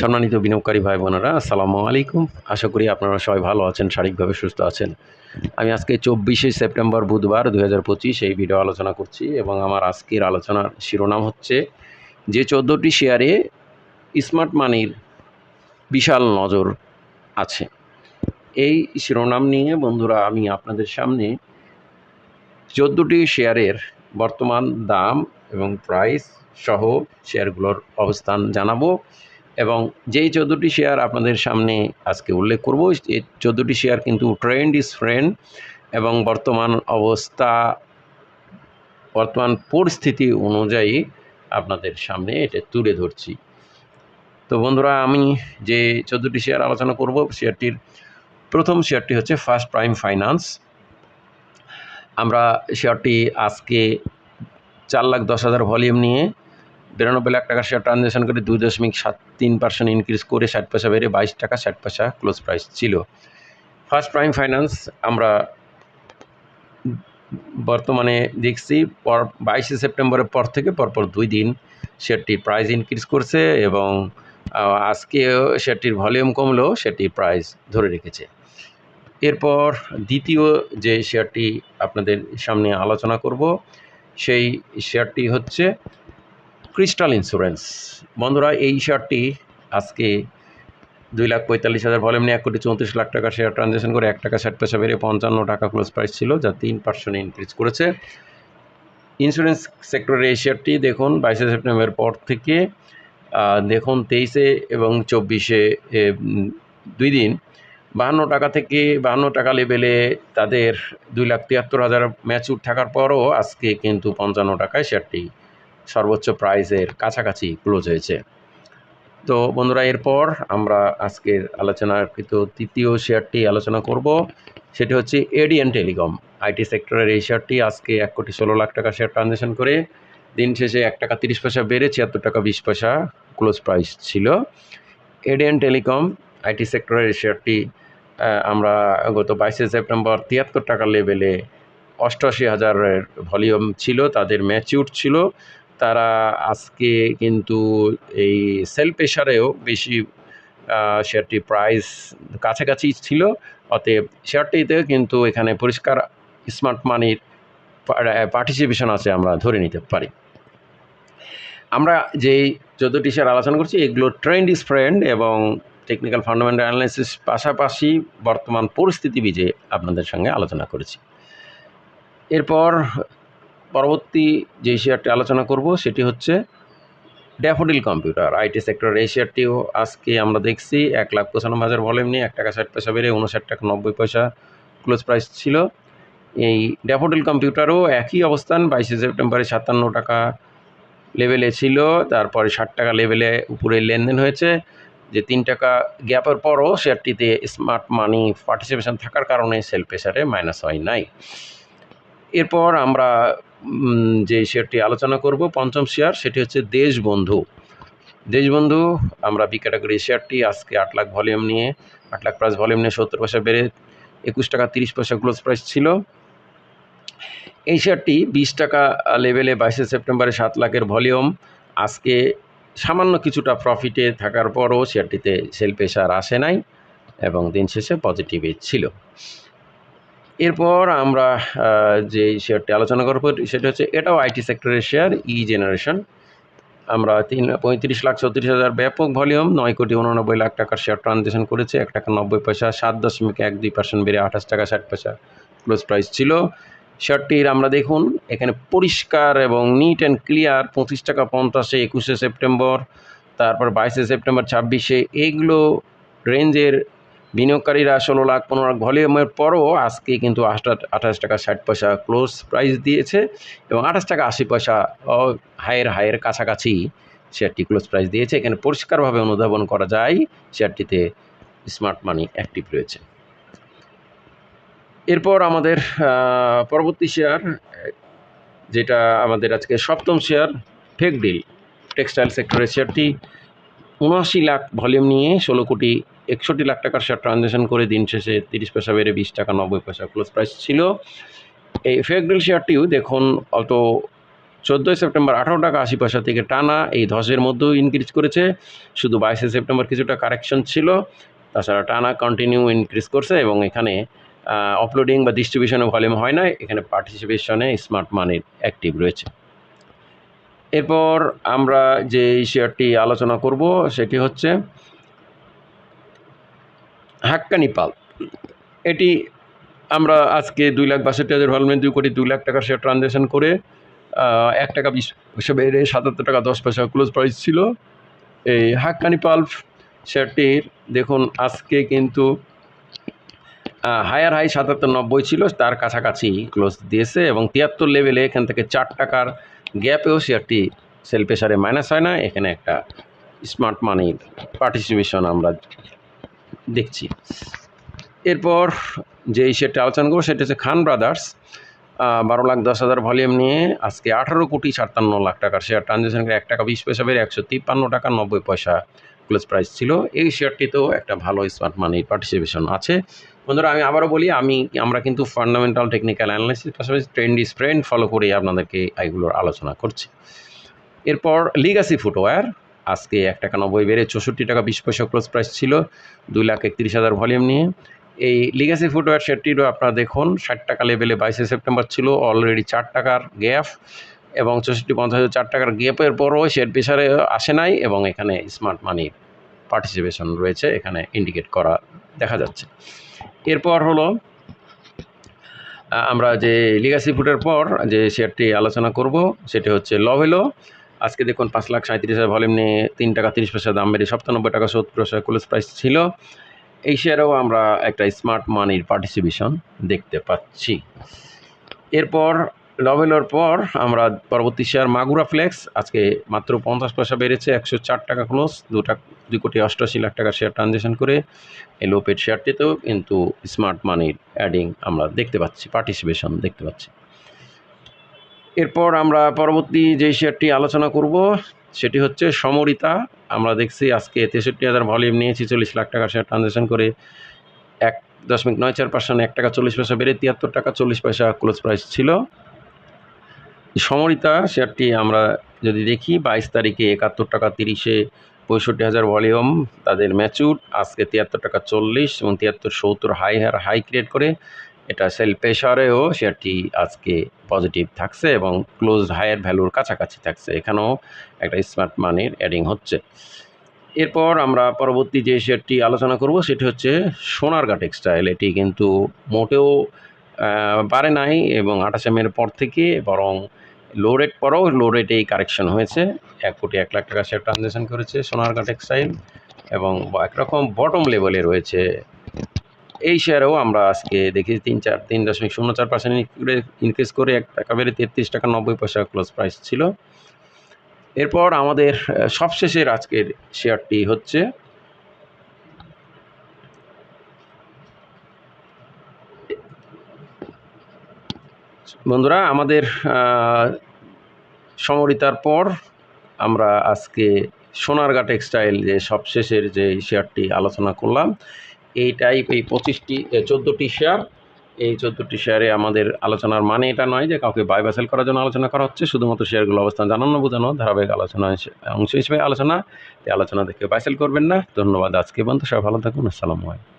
সম্মানিত বিনিয়োগকারী ভাই বোনেরা, আসসালামু আলাইকুম। আশা করি আপনারা সবাই ভালো আছেন, শারীরিকভাবে সুস্থ আছেন। আমি আজকে চব্বিশে সেপ্টেম্বর বুধবার দু হাজার পঁচিশ এই ভিডিও আলোচনা করছি এবং আমার আজকের আলোচনার শিরোনাম হচ্ছে, যে চোদ্দোটি শেয়ারে স্মার্ট মানির বিশাল নজর আছে। এই শিরোনাম নিয়ে বন্ধুরা, আমি আপনাদের সামনে চোদ্দোটি শেয়ারের বর্তমান দাম এবং প্রাইস সহ শেয়ারগুলোর অবস্থান জানাব। এবং যেই চোদ্দোটি শেয়ার আপনাদের সামনে আজকে উল্লেখ করব, এই চোদ্দোটি শেয়ার কিন্তু ট্রেন্ড ইজ ফ্রেন্ড এবং বর্তমান অবস্থা, বর্তমান পরিস্থিতি অনুযায়ী আপনাদের সামনে এটা তুলে ধরছি। তো বন্ধুরা, আমি যে চোদ্দোটি শেয়ার আলোচনা করব, শেয়ারটির প্রথম শেয়ারটি হচ্ছে ফার্স্ট প্রাইম ফাইন্যান্স আমরা শেয়ারটি আজকে চার লাখ দশ হাজার ভলিউম নিয়ে বিরানব্বই লাখ টাকা শেয়ার ট্রানজ্যাকশন করে দুই দশমিক সাত তিন পার্সেন্ট ইনক্রিজ করে ষাট পয়সা বেড়ে বাইশ টাকা ষাট পয়সা ক্লোজ প্রাইস ছিল। ফার্স্ট প্রাইম ফাইন্যান্স আমরা বর্তমানে দেখছি পর বাইশে সেপ্টেম্বরের পর থেকে পরপর দুই দিন শেয়ারটির প্রাইস ইনক্রিজ করছে এবং আহ, আজকেও শেয়ারটির ভলিউম কমলেও সেটি প্রাইস ধরে রেখেছে। এরপর দ্বিতীয় যে শেয়ারটি আপনাদের সামনে আলোচনা করব সেই শেয়ারটি হচ্ছে ক্রিস্টাল ইন্স্যুরেন্স বন্ধুরা, এই শেয়ারটি আজকে দুই লাখ পঁয়তাল্লিশ হাজার ভলিউম নিয়ে এক কোটি চৌত্রিশ লাখ টাকা শেয়ার ট্রানজ্যাকশন করে এক টাকা ষাট পয়সা বেড়ে পঞ্চান্ন টাকা ক্লোজ প্রাইস ছিল, যা তিন পার্সেন্ট ইনক্রিজ করেছে। ইন্স্যুরেন্স সেক্টরের এই শেয়ারটি দেখুন, বাইশে সেপ্টেম্বরের পর থেকে দেখুন তেইশে এবং চব্বিশে দুই দিন, বাহান্ন টাকা থেকে বাহান্ন টাকা লেভেলে তাদের দুই লাখ তিয়াত্তর হাজার ম্যাচুর থাকার পরও আজকে কিন্তু পঞ্চান্ন টাকায় শেয়ারটি সর্বোচ্চ প্রাইসের কাছাকাছি ক্লোজ হয়েছে। তো বন্ধুরা, এরপর আমরা আজকের আলোচনার কিন্তু তৃতীয় শেয়ারটি আলোচনা করব। সেটি হচ্ছে এডিএন টেলিকম আইটি সেক্টরের এই শেয়ারটি আজকে এক কোটি ষোলো লাখ টাকা শেয়ার ট্রানজ্যাকশন করে, দিন শেষে এক টাকা তিরিশ পয়সা বেড়ে ছিয়াত্তর টাকা বিশ পয়সা ক্লোজ প্রাইস ছিল। এডিএন টেলিকম আইটি সেক্টরের এই শেয়ারটি আমরা গত বাইশে সেপ্টেম্বর তিয়াত্তর টাকা লেভেলে অষ্টআশি হাজারের ভলিউম ছিল, তাদের ম্যাচিউর ছিল। তারা আজকে কিন্তু এই সেল প্রেশারেও বেশি শেয়ারটি প্রাইস কাছাকাছি ছিল। অতএব শেয়ারটিতে কিন্তু এখানে পরিষ্কার স্মার্ট মানির পার্টিসিপেশন আছে আমরা ধরে নিতে পারি। আমরা যেই চোদ্দোটি শেয়ার আলোচনা করছি, এগুলো ট্রেন্ড ইজ ফ্রেন্ড এবং টেকনিক্যাল ফান্ডামেন্টাল অ্যানালাইসিস পাশাপাশি বর্তমান পরিস্থিতি বিজে আপনাদের সঙ্গে আলোচনা করেছি। এরপর পরবর্তী যে শেয়ারটি আলোচনা করব, সেটি হচ্ছে ড্যাফোডিল কম্পিউটার। আইটি সেক্টরের এই শেয়ারটিও আজকে আমরা দেখছি, এক লাখ পঁচানব্বই হাজার ভলিউম নিয়ে এক টাকা ষাট পয়সা বেড়ে উনষাট টাকা নব্বই পয়সা ক্লোজ প্রাইস ছিল। এই ড্যাফোডিল কম্পিউটারও একই অবস্থান, বাইশে সেপ্টেম্বরে সাতান্ন টাকা লেভেলে ছিল, তারপরে ষাট টাকা লেভেলে উপরে লেনদেন হয়েছে। যে তিন টাকা গ্যাপের পরও শেয়ারটিতে স্মার্ট মানি পার্টিসিপেশন থাকার কারণে সেল প্রেশারে মাইনাস হয় নাই। এরপর আমরা যে শেয়ারটি আলোচনা করব, পঞ্চম শেয়ার, সেটি হচ্ছে দেশবন্ধু। দেশবন্ধু, আমরা বি ক্যাটাগরি শেয়ারটি আজকে আট লাখ ভলিউম নিয়ে, আট লাখ প্রাইস ভলিউম নিয়ে সত্তর পয়সা বেড়ে, একুশ টাকা তিরিশ পয়সা ক্লোজ প্রাইস ছিল। এই শেয়ারটি বিশ টাকা লেভেলে বাইশে সেপ্টেম্বরে সাত লাখের ভলিউম। আজকে সামান্য কিছুটা প্রফিটে থাকার পরও শেয়ারটিতে সেল প্রেশার আসে নাই এবং দিন শেষে পজিটিভে ছিল। এরপর আমরা যে শেয়ারটি আলোচনা করব, সেটা হচ্ছে এটাও আইটি সেক্টরের শেয়ার, ই জেনারেশন। আমরা তিন, পঁয়ত্রিশ লাখ চৌত্রিশ হাজার ব্যাপক ভলিউম, নয় কোটি উননব্বই লাখ টাকার শেয়ার ট্রানজ্যাকশন করেছে, এক টাকা নব্বই পয়সা, সাত দশমিক এক দুই পার্সেন্ট বেড়ে আঠাশ টাকা ষাট পয়সা ক্লোজ প্রাইস ছিল। শেয়ারটির আমরা দেখুন, এখানে পরিষ্কার এবং নিট অ্যান্ড ক্লিয়ার পঁচিশ টাকা পঞ্চাশে একুশে সেপ্টেম্বর, তারপর বাইশে সেপ্টেম্বর ছাব্বিশে এইগুলো রেঞ্জের বিনিয়োগকারীরা ষোলো লাখ পনেরো লাখ ভলিউমের পরও আজকে কিন্তু আঠাশ আঠাশ টাকা ষাট পয়সা ক্লোজ প্রাইস দিয়েছে এবং আঠাশ টাকা আশি পয়সা হায়ের হায়ের কাছাকাছি শেয়ারটি ক্লোজ প্রাইস দিয়েছে। এখানে পরিষ্কারভাবে অনুধাবন করা যায় শেয়ারটিতে স্মার্ট মানি অ্যাক্টিভ রয়েছে। এরপর আমাদের পরবর্তী শেয়ার, যেটা আমাদের আজকে সপ্তম শেয়ার ফেক ডিল টেক্সটাইল সেক্টরের শেয়ারটি উনআশি লাখ ভলিউম নিয়ে ষোলো কোটি একষট্টি লাখ টাকার শেয়ার ট্রানজ্যাকশন করে দিন শেষে তিরিশ পয়সা বেড়ে বিশ টাকা, নব্বই পয়সা ক্লোজ প্রাইস ছিল। এই ফেক শেয়ারটিও দেখুন অত চোদ্দোই সেপ্টেম্বর আঠারো টাকা আশি পয়সা থেকে টানা, এই ধসের মধ্যেও ইনক্রিজ করেছে। শুধু বাইশে সেপ্টেম্বর কিছুটা কারেকশন ছিল, তাছাড়া টানা কন্টিনিউ ইনক্রিজ করছে এবং এখানে আপলোডিং বা ডিস্ট্রিবিউশনে ভলিউম হয় না এখানে পার্টিসিপেশনে স্মার্ট মানির অ্যাক্টিভ রয়েছে। এরপর আমরা যে শেয়ারটি আলোচনা করব, সেটি হচ্ছে হাক্কানি পাল। এটি আমরা আজকে দুই লাখ বাষট্টি হাজার ভলিউমে দুই কোটি দুই লাখ টাকার শেয়ার ট্রানজ্যাকশন করে এক টাকা বিশ পয়সা বেড়ে সাতাত্তর টাকা দশ পয়সা ক্লোজ প্রাইস ছিল। এই হাক্কানি পাল্প শেয়ারটির দেখুন, আজকে কিন্তু হায়ার হাই সাতাত্তর নব্বই ছিল, তার কাছাকাছি ক্লোজ দিয়েছে এবং তিয়াত্তর লেভেলে এখান থেকে চার টাকার গ্যাপেও শেয়ারটি সেল প্রেশারে মাইনাস হয় না। এখানে একটা স্মার্ট মানির পার্টিসিপেশন আমরা দেখছি। এরপর যে শেয়ারটা আলোচনা করব, সেটা হচ্ছে খান ব্রাদার্স বারো লাখ দশ হাজার ভলিউম নিয়ে আজকে আঠারো কোটি সাতান্ন লাখ টাকার শেয়ার ট্রানজ্যাকশন করে এক টাকা বিশ পয়সা বেড়ে একশো তিপ্পান্ন টাকা নব্বই পয়সা ক্লোজ প্রাইস ছিল। এই শেয়ারটিতেও একটা ভালো স্মার্ট মানির পার্টিসিপেশন আছে। বন্ধুরা, আমি আবারও বলি, আমি, আমরা কিন্তু ফান্ডামেন্টাল টেকনিক্যাল অ্যানালাইসিস পাশাপাশি ট্রেন্ড ইস ট্রেন্ড ফলো করে আপনাদেরকে এইগুলোর আলোচনা করছি। এরপর লিগাসি ফুটওয়্যার আজকে এক টাকা নব্বই বেড়ে চৌষট্টি টাকা বিশ পয়সা ক্লোজ প্রাইস ছিল, দুই লাখ একত্রিশ হাজার ভলিউম নিয়ে। এই লিগাসি ফুটওয়্যার শেয়ারটিরও আপনারা দেখুন, ষাট টাকা লেভেলে বাইশে সেপ্টেম্বর ছিল অলরেডি চার টাকার গ্যাপ এবং চৌষট্টি পঞ্চাশ চার টাকার গ্যাপের পরও শেয়ার প্রেশারে আসে নাই এবং এখানে স্মার্ট মানি পার্টিসিপেশন রয়েছে, এখানে ইন্ডিকেট করা দেখা যাচ্ছে। এরপর হলো আমরা যে লিগাসি ফুটের পর যে শেয়ারটি আলোচনা করব, সেটি হচ্ছে লভেলো আজকে দেখুন পাঁচ লাখ সাঁত্রিশ হাজার ভলিউম নিয়ে তিন টাকা তিরিশ পয়সা দাম বেড়ে সপ্তানব্বই টাকা সত্তর পয়সা ক্লোজ প্রাইস ছিল। এই শেয়ারেও আমরা একটা স্মার্ট মানির পার্টিসিপেশন দেখতে পাচ্ছি। এরপর লভেলোর পর আমরা পরবর্তী শেয়ার মাগুরা ফ্লেক্স আজকে মাত্র পঞ্চাশ পয়সা বেড়েছে, একশো চার টাকা ক্লোজ দু টাকা, দুই কোটি অষ্টআশি লাখ টাকার শেয়ার ট্রানজ্যাকশন করে এই লোপেড শেয়ারটিতেও কিন্তু স্মার্ট মানির অ্যাডিং আমরা দেখতে পাচ্ছি পার্টিসিপেশন দেখতে পাচ্ছি। এরপর আমরা পরবর্তী যে শেয়ারটি আলোচনা করব, সেটি হচ্ছে সমরিতা। আমরা দেখছি আজকে তেষট্টি হাজার ভলিউম নিয়ে ছেচল্লিশ লাখ টাকার শেয়ার ট্রানজ্যাকশন করে এক দশমিক নয় চার পার্সেন্ট এক টাকা চল্লিশ পয়সা বেড়ে তিয়াত্তর টাকা চল্লিশ পয়সা ক্লোজ প্রাইস ছিল। সমরিতা শেয়ারটি আমরা যদি দেখি, বাইশ তারিখে একাত্তর টাকা তিরিশে পঁয়ষট্টি হাজার ভলিউম তাদের ম্যাচুর আজকে তিয়াত্তর টাকা চল্লিশ এবং তিয়াত্তর সত্তর হাই হার হাই ক্রিয়েট করে এটা সেল প্রেশারেও শেয়ারটি আজকে পজিটিভ থাকছে এবং ক্লোজ হায়ার ভ্যালুর কাছাকাছি থাকছে। এখানেও একটা স্মার্ট মানির অ্যাডিং হচ্ছে। এরপর আমরা পরবর্তী যে শেয়ারটি আলোচনা করব, সেটি হচ্ছে সোনারগা টেক্সটাইল এটি কিন্তু মোটেও পারে নাই এবং আঠাশে মের পর থেকে বরং লো রেট পরেও লো রেটেই কারেকশন হয়েছে। এক কোটি এক লাখ টাকা শেয়ার ট্রানজ্যাকশন করেছে সোনারগা টেক্সটাইল এবং একরকম বটম লেভেলে রয়েছে এই শেয়ারেও আমরা আজকে দেখি তিন চার, তিন দশমিক শূন্য চার পার্সেন্ট ইনক্রিজ করে এক টাকা বেড়ে তেত্রিশ টাকা নব্বই পয়সা ক্লোজ প্রাইস ছিল। এরপর আমাদের সবশেষের আজকের শেয়ারটি হচ্ছে বন্ধুরা, আমাদের সমরিতার পর আমরা আজকে সোনারগা টেক্সটাইল যে সবশেষের যে শেয়ারটি আলোচনা করলাম এই টাইপ এই পঁচিশটি চোদ্দোটি শেয়ার এই চোদ্দোটি শেয়ারে আমাদের আলোচনার মানে এটা নয় যে কাউকে বাই বাসেল করার জন্য আলোচনা করা হচ্ছে, শুধুমাত্র শেয়ারগুলো অবস্থান জানানো, বোঝানো, ধারাবাহিক আলোচনা অংশ হিসেবে আলোচনা। এই আলোচনা দেখে বাইসেল করবেন না। ধন্যবাদ আজকে বন্ধু সবাই ভালো থাকুন। আসসালামু আলাইকুম।